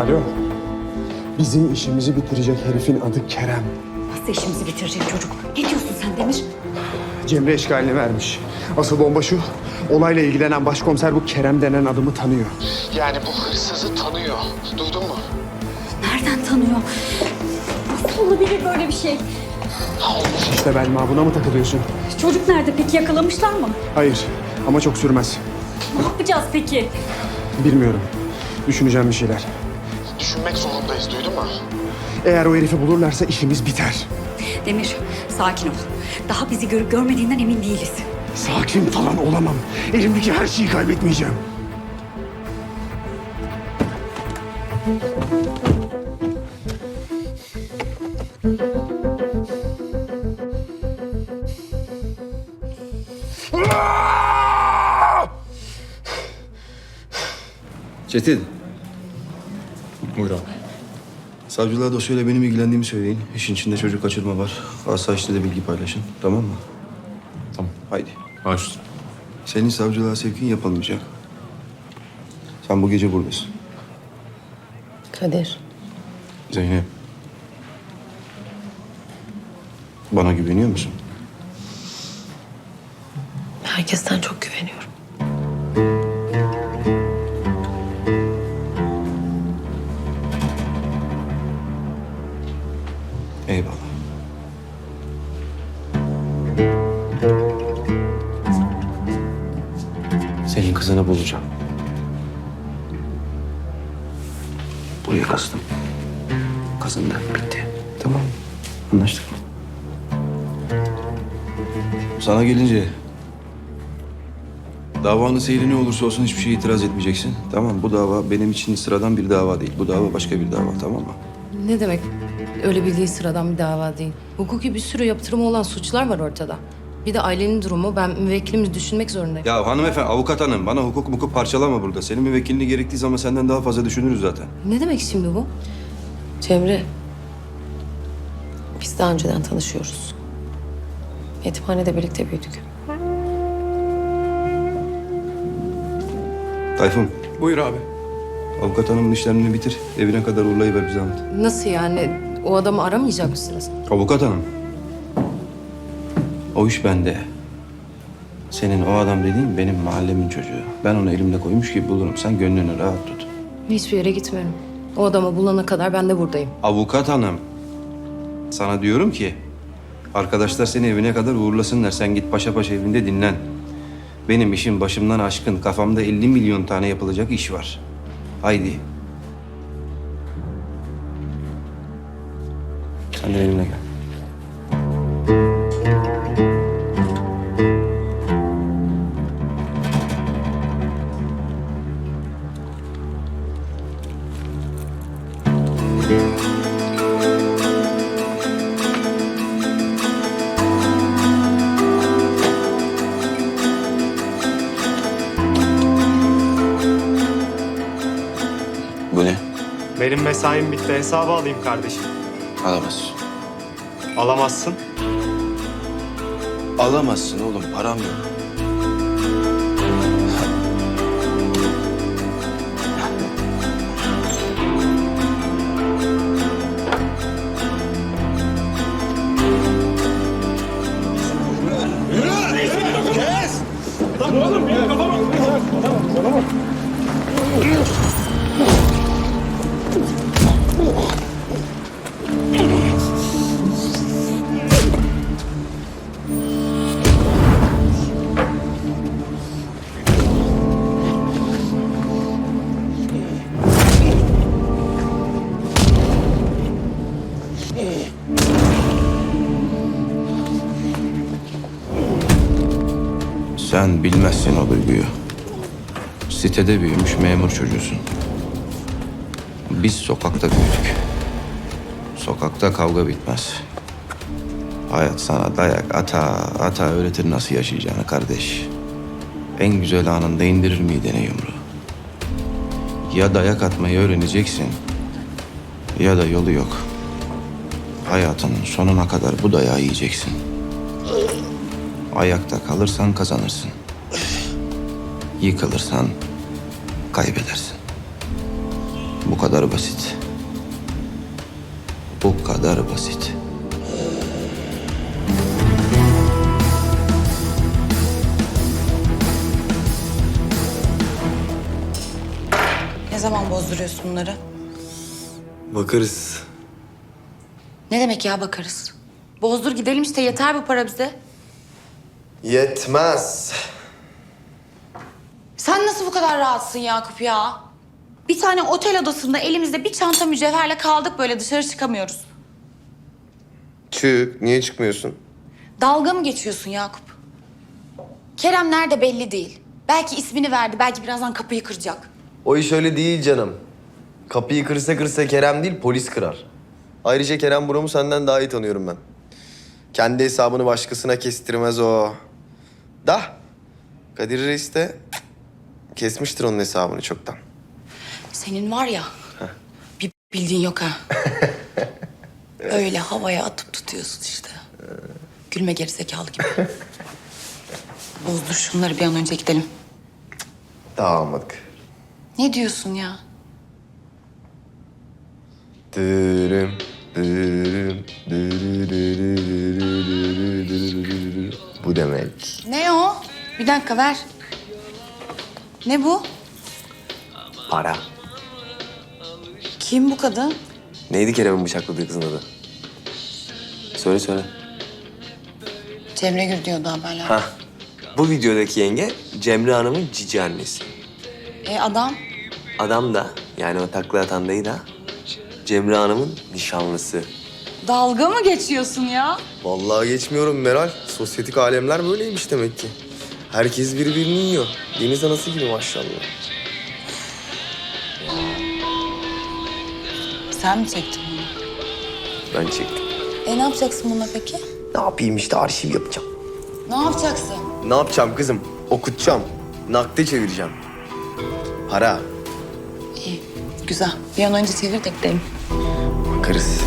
Alo. Bizim işimizi bitirecek herifin adı Kerem. Nasıl işimizi bitirecek çocuk? Ne diyorsun sen Demir? Cemre eşkalini vermiş. Asıl bomba şu. Olayla ilgilenen başkomiser bu Kerem denen adamı tanıyor. Yani bu hırsızı tanıyor. Duydun mu? Nereden tanıyor? Nasıl olabilir böyle bir şey? Olmuş işte Belma. Buna mı takılıyorsun? Çocuk nerede peki? Yakalamışlar mı? Hayır. Ama çok sürmez. Ne yapacağız peki? Bilmiyorum. Düşüneceğim bir şeyler. Düşünmek zorundayız. Duydun mu? Eğer o herifi bulurlarsa işimiz biter. Demir, sakin ol. Daha bizi görüp görmediğinden emin değiliz. Sakin falan olamam. Elimdeki her şeyi kaybetmeyeceğim. Çetin, Buyur abi. savcılığa dosyayla benim ilgilendiğimi söyleyin. İşin içinde çocuk kaçırma var. Asayişte de bilgi paylaşın. Tamam mı? Tamam. Haydi. Baş üstüne. Senin savcılığa sevkin yapılmayacak. Sen bu gece buradasın. Kadir, Zeynep. Bana güveniyor musun? herkesten çok güveniyorum. Seyri ne olursa olsun hiçbir şeye itiraz etmeyeceksin. Tamam bu dava benim için sıradan bir dava değil. Bu dava başka bir dava tamam mı? Ne demek? Öyle bildiğin sıradan bir dava değil. Hukuki bir sürü yaptırımı olan suçlar var ortada. Bir de ailenin durumu, ben müvekkilimi düşünmek zorundayım. Ya hanımefendi, avukat hanım bana hukuk mukuk parçalama burada. Senin müvekkilini gerektiği zaman senden daha fazla düşünürüz zaten. Ne demek şimdi bu? Cemre, biz daha önceden tanışıyoruz. Yetimhanede birlikte büyüdük. Tayfun, Buyur abi. avukat hanımın işlemini bitir. Evine kadar uğurlayıver bir zahmet. Nasıl yani? O adamı aramayacak mısınız? Avukat hanım. O iş bende. Senin o adam dediğin benim mahallemin çocuğu. Ben onu elimde koymuş gibi bulurum. Sen gönlünü rahat tut. Hiçbir yere gitmiyorum. O adamı bulana kadar ben de buradayım. Avukat hanım. Sana diyorum ki... Arkadaşlar seni evine kadar uğurlasınlar. Sen git paşa paşa evinde dinlen. Benim işim başımdan aşkın. Kafamda 50 milyon tane yapılacak iş var. Haydi. Sen de benimle gel. Benim mesaim bitti. Hesabı alayım kardeşim. Alamazsın. Alamazsın. Alamazsın oğlum. Param yok. Sen bilmezsin o duyguyu. Sitede büyümüş memur çocuğusun. Biz sokakta büyüdük. Sokakta kavga bitmez. Hayat sana dayak ata ata öğretir nasıl yaşayacağını kardeş. En güzel anında indirir midene yumruğu. Ya dayak atmayı öğreneceksin ya da yolu yok. Hayatının sonuna kadar bu dayağı yiyeceksin. Ayakta kalırsan kazanırsın. Yıkılırsan kaybedersin. Bu kadar basit. Bu kadar basit. Ne zaman bozduruyorsun bunları? Bakarız. Ne demek ya bakarız. Bozdur gidelim işte yeter bu para bize. Yetmez. Sen nasıl bu kadar rahatsın Yakup ya? Bir tane otel odasında elimizde bir çanta mücevherle kaldık böyle dışarı çıkamıyoruz. Çık. Niye çıkmıyorsun? Dalga mı geçiyorsun Yakup? Kerem nerede belli değil. Belki ismini verdi, belki birazdan kapıyı kıracak. O iş öyle değil canım. Kapıyı kırsa kırsa Kerem değil polis kırar. Ayrıca Kerem Buram'ı senden daha iyi tanıyorum ben. Kendi hesabını başkasına kestirmez o. Da Kadir Reis de kesmiştir onun hesabını çoktan. Senin var ya, bir bildiğin yok ha. Öyle havaya atıp tutuyorsun işte. Gülme gerizekalı gibi. Bozdur şunları bir an önce gidelim. Daha almadık. Ne diyorsun ya? Dürüm, dürüm, dürü, dürü, dürü, dürü, dürü, dürü. Bu demek. Ne o? Bir dakika ver. Ne bu? Para. Kim bu kadın? Neydi Kerem'in bıçakladığı kızın adı? Söyle söyle. Cemre Gül diyordu haberler. Hah. Bu videodaki yenge Cemre Hanım'ın cici annesi. E adam? Adam da yani o takla atan dayı da Cemre Hanım'ın nişanlısı. Dalga mı geçiyorsun ya? Vallahi geçmiyorum Meral. Sosyetik alemler böyleymiş demek ki. Herkes birbirini yiyor. Deniz anası gibi maşallah. Sen mi çektin bunu? Ben çektim. E ne yapacaksın bununla peki? Ne yapayım işte arşiv yapacağım. Ne yapacaksın? Ne yapacağım kızım? Okutacağım. Nakde çevireceğim. Para. İyi, güzel. Bir an önce çevir de gidelim. Bakarız.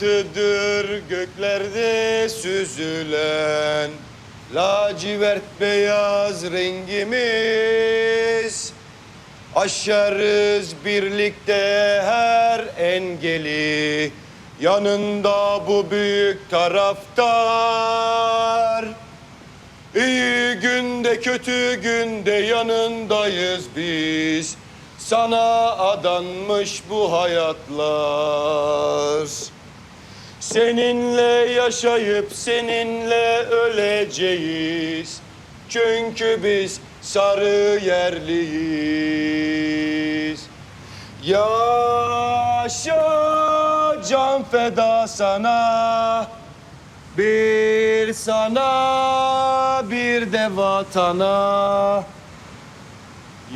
Beyaz martıdır göklerde süzülen Lacivert beyaz rengimiz Aşarız birlikte her engeli Yanında bu büyük taraftar İyi günde kötü günde yanındayız biz. Sana adanmış bu hayatlar. Seninle yaşayıp seninle öleceğiz. Çünkü biz sarı yerliyiz. Yaşa can feda sana. Bir sana bir de vatana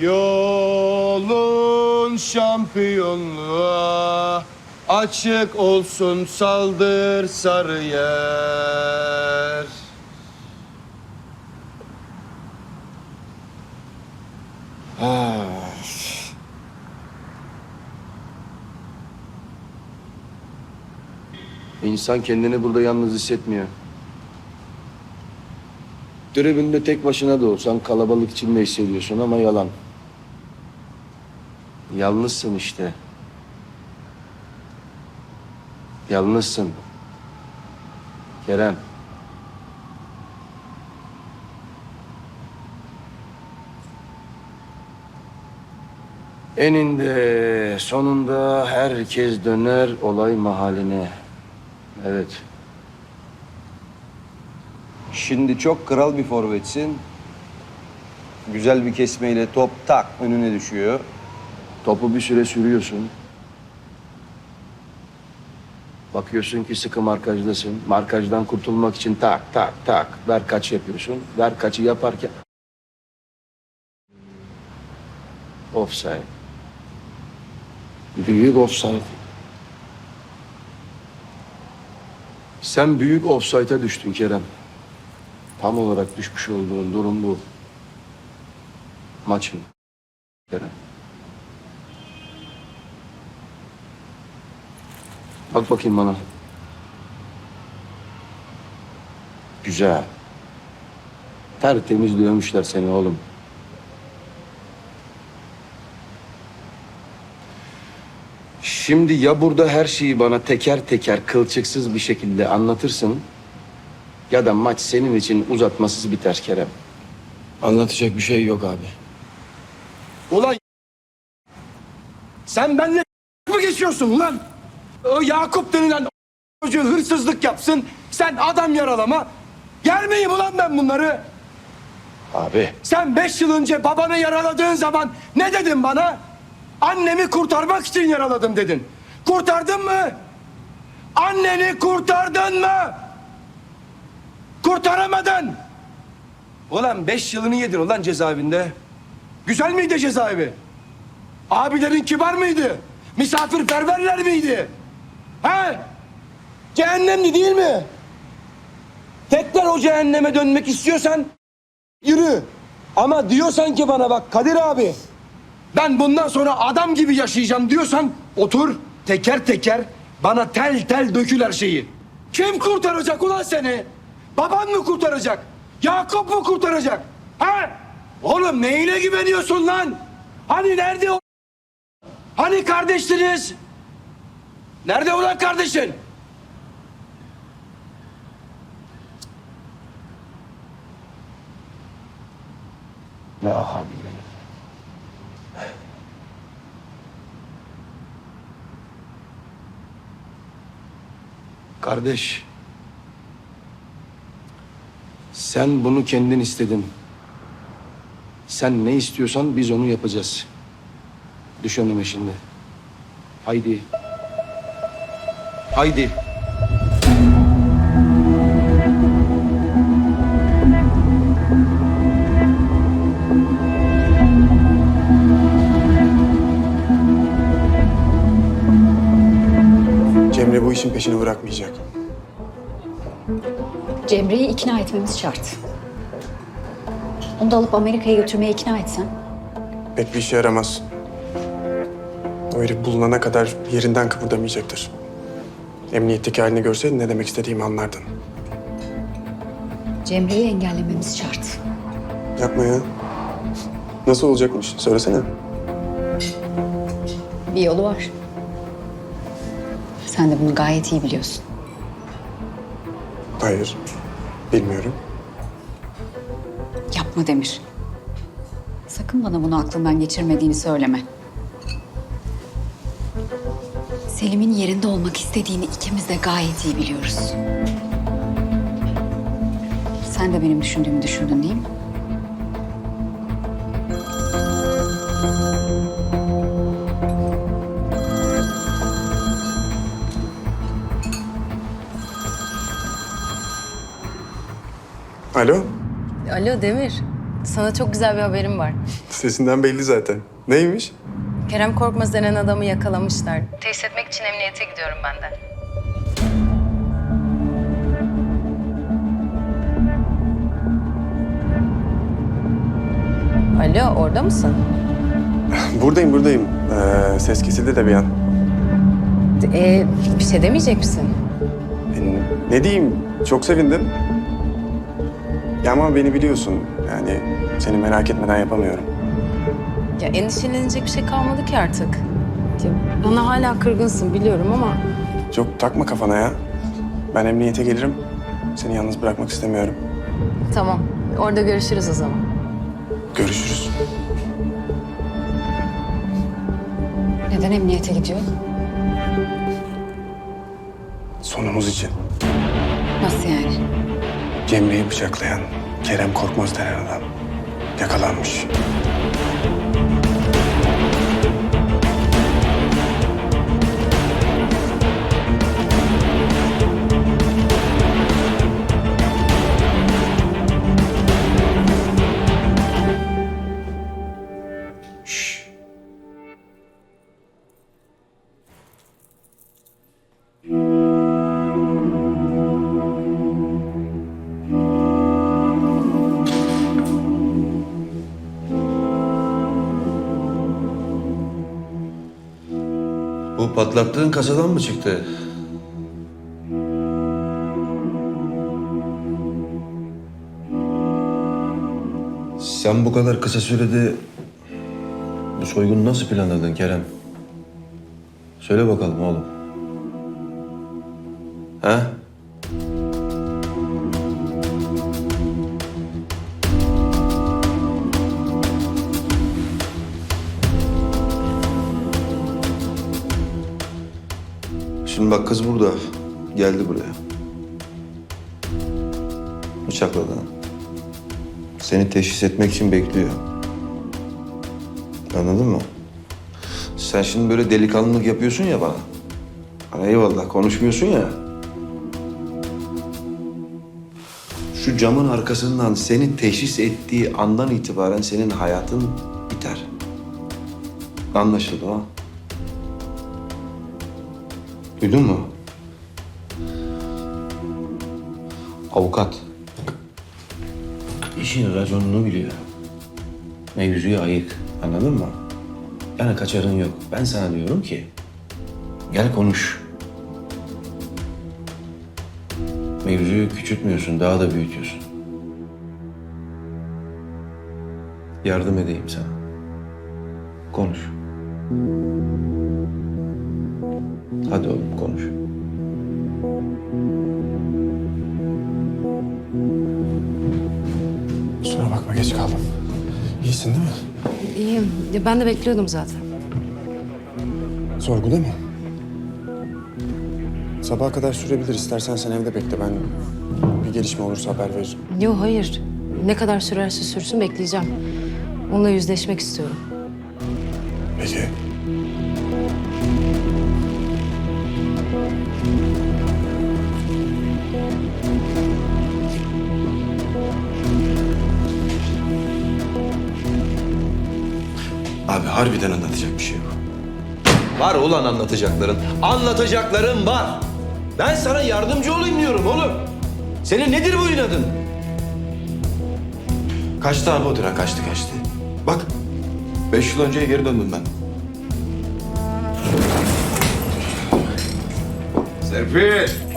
Yolun şampiyonluğa Açık olsun saldır sarı yer İnsan kendini burada yalnız hissetmiyor. Tribünde tek başına da olsan kalabalık içinde hissediyorsun ama yalan. Yalnızsın işte. Yalnızsın. Kerem. Eninde sonunda herkes döner olay mahaline. Evet. Şimdi çok kral bir forvetsin. Güzel bir kesmeyle top tak önüne düşüyor. Topu bir süre sürüyorsun. Bakıyorsun ki sıkı markajdasın. Markajdan kurtulmak için tak tak tak ver kaç yapıyorsun. Ver kaçı yaparken offside. Büyük offside. Sen büyük offside'a düştün Kerem. Tam olarak düşmüş olduğun durum bu. Maçın. Kerem. Bak bakayım bana. Güzel. Tertemiz dövmüşler seni oğlum. Şimdi ya burada her şeyi bana teker teker kılçıksız bir şekilde anlatırsın ya da maç senin için uzatmasız biter Kerem. Anlatacak bir şey yok abi. Ulan sen benimle mı geçiyorsun ulan? O Yakup denilen çocuğu hırsızlık yapsın. Sen adam yaralama. Yer miyim ulan ben bunları? Abi. Sen beş yıl önce babanı yaraladığın zaman ne dedin bana? Annemi kurtarmak için yaraladım dedin. Kurtardın mı? Anneni kurtardın mı? Kurtaramadın. Ulan beş yılını yedin ulan cezaevinde. Güzel miydi cezaevi? Abilerin kibar mıydı? Misafirperverler miydi? He? Cehennemdi değil mi? Tekrar o cehenneme dönmek istiyorsan Yürü. Ama diyorsan ki bana bak Kadir abi. Ben bundan sonra adam gibi yaşayacağım diyorsan otur teker teker bana tel tel dökül her şeyi. Kim kurtaracak ulan seni? Baban mı kurtaracak? Yakup mu kurtaracak? Ha? Oğlum neyine güveniyorsun lan? Hani nerede o? Hani kardeşsiniz? Nerede ulan kardeşin? Ne abi. Kardeş. Sen bunu kendin istedin. Sen ne istiyorsan biz onu yapacağız. Düş önüme şimdi. Haydi. Haydi. Cemre bu işin peşini bırakmayacak. Cemre'yi ikna etmemiz şart. Onu da alıp Amerika'ya götürmeye ikna etsen. Pek bir işe yaramaz. O herif bulunana kadar yerinden kıpırdamayacaktır. Emniyetteki halini görseydin ne demek istediğimi anlardın. Cemre'yi engellememiz şart. Yapma ya. Nasıl olacakmış? Söylesene. Bir yolu var. Sen de bunu gayet iyi biliyorsun. Hayır. Bilmiyorum. Yapma Demir. Sakın bana bunu aklından geçirmediğini söyleme. Selim'in yerinde olmak istediğini ikimiz de gayet iyi biliyoruz. Sen de benim düşündüğümü düşündün değil mi? Alo. Alo Demir. Sana çok güzel bir haberim var. Sesinden belli zaten. Neymiş? Kerem Korkmaz denen adamı yakalamışlar. Teşhis etmek için emniyete gidiyorum ben de. Alo, orada mısın? Buradayım, buradayım. Ee, ses kesildi de bir an. Ee, bir şey demeyecek misin? E, ne diyeyim? Çok sevindim. Ya ama beni biliyorsun. Yani seni merak etmeden yapamıyorum. Ya endişelenecek bir şey kalmadı ki artık. Ya, bana hala kırgınsın biliyorum ama Çok takma kafana ya. Ben emniyete gelirim. Seni yalnız bırakmak istemiyorum. tamam. Orada görüşürüz o zaman. Görüşürüz. Neden emniyete gidiyor? Sonumuz için. Nasıl yani? Cemre'yi bıçaklayan Kerem Korkmaz denen adam yakalanmış. Bu patlattığın kasadan mı çıktı? Sen bu kadar kısa sürede bu soygunu nasıl planladın Kerem? Söyle bakalım oğlum. Ha? Kız burada. Geldi buraya. Bıçakladı. Seni teşhis etmek için bekliyor. Anladın mı? Sen şimdi böyle delikanlılık yapıyorsun ya bana. Bana eyvallah konuşmuyorsun ya. Şu camın arkasından seni teşhis ettiği andan itibaren senin hayatın biter. Anlaşıldı ha? Duydun mu? Avukat. İşin raconunu biliyor. Mevzuya ayık. Anladın mı? Yani kaçarın yok. Ben sana diyorum ki... Gel konuş. Mevzuyu küçültmüyorsun, daha da büyütüyorsun. Yardım edeyim sana. Konuş. Hadi oğlum konuş. Kusura bakma geç kaldım. İyisin değil mi? İyiyim. Ya Ben de bekliyordum zaten. Sorguda mı? Sabaha kadar sürebilir. İstersen sen evde bekle. Ben bir gelişme olursa haber veririm. Yok hayır. Ne kadar sürerse sürsün bekleyeceğim. Onunla yüzleşmek istiyorum. Peki. Harbiden anlatacak bir şey yok. Var ulan anlatacakların. Anlatacaklarım var. Ben sana yardımcı olayım diyorum oğlum. Senin nedir bu inadın? Kaçtı abi o tren kaçtı kaçtı. Bak beş yıl önceye geri döndüm ben. Serpil.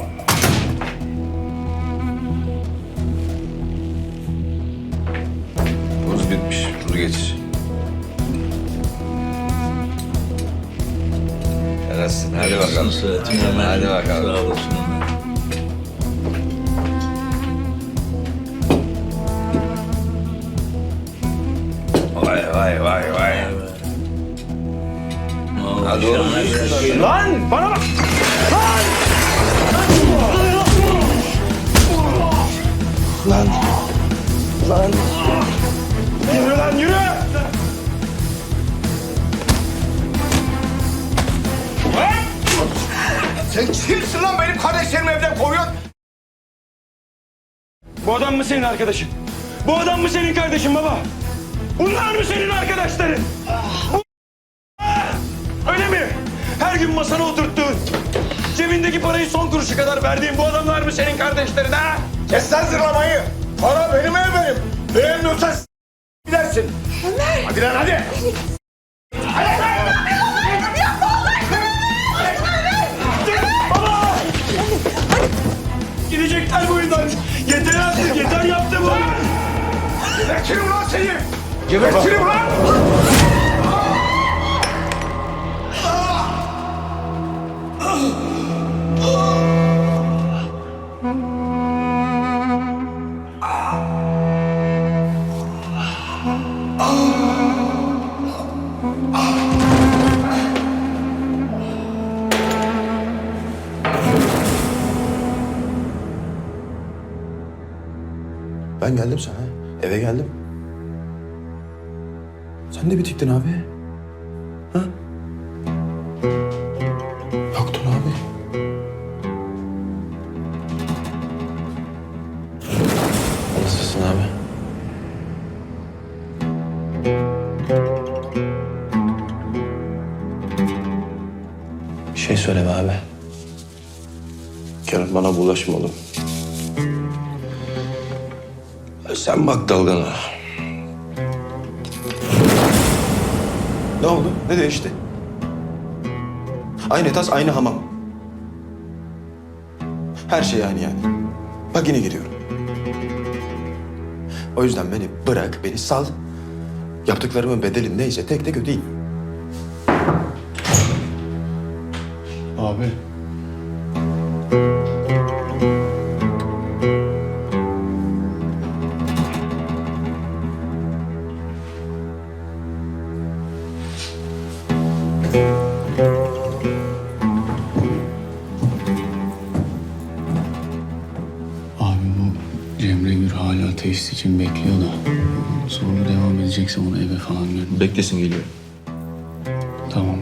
Yarasın. Hadi bakalım. Hadi bakalım. Vay vay vay vay. Hadi oğlum. Lan bana bak. Lan. Lan. Lan. Yürü lan yürü. Sen kimsin lan benim kardeşlerimi evden kovuyorsun? Bu adam mı senin arkadaşın? Bu adam mı senin kardeşin baba? Bunlar mı senin arkadaşların? Öyle mi? Her gün masana oturttuğun, cebindeki parayı son kuruşu kadar verdiğin bu adamlar mı senin kardeşlerin ha? Kes lan zırlamayı. Para benim ev benim. Beğenmiyorsan gidersin. Hadi lan. Hadi Gidecekler bu yüzden. Yeter artık, yeter yaptı bu. Gebertirim lan seni. Gebertirim lan. Ben geldim sana. Eve geldim. Sen de bitiktin abi. Ha? Yoktun abi. Nasılsın abi? Bir şey söyle be abi. Kerem bana bulaşma oğlum. Sen bak dalgana. Ne oldu? Ne değişti? Aynı tas, aynı hamam. Her şey aynı yani. Bak yine giriyorum. O yüzden beni bırak, beni sal. Yaptıklarımın bedeli neyse tek tek ödeyeyim. Abi. Tesis için bekliyor da sonra devam edecekse onu eve falan gönder. Beklesin geliyor. Tamam.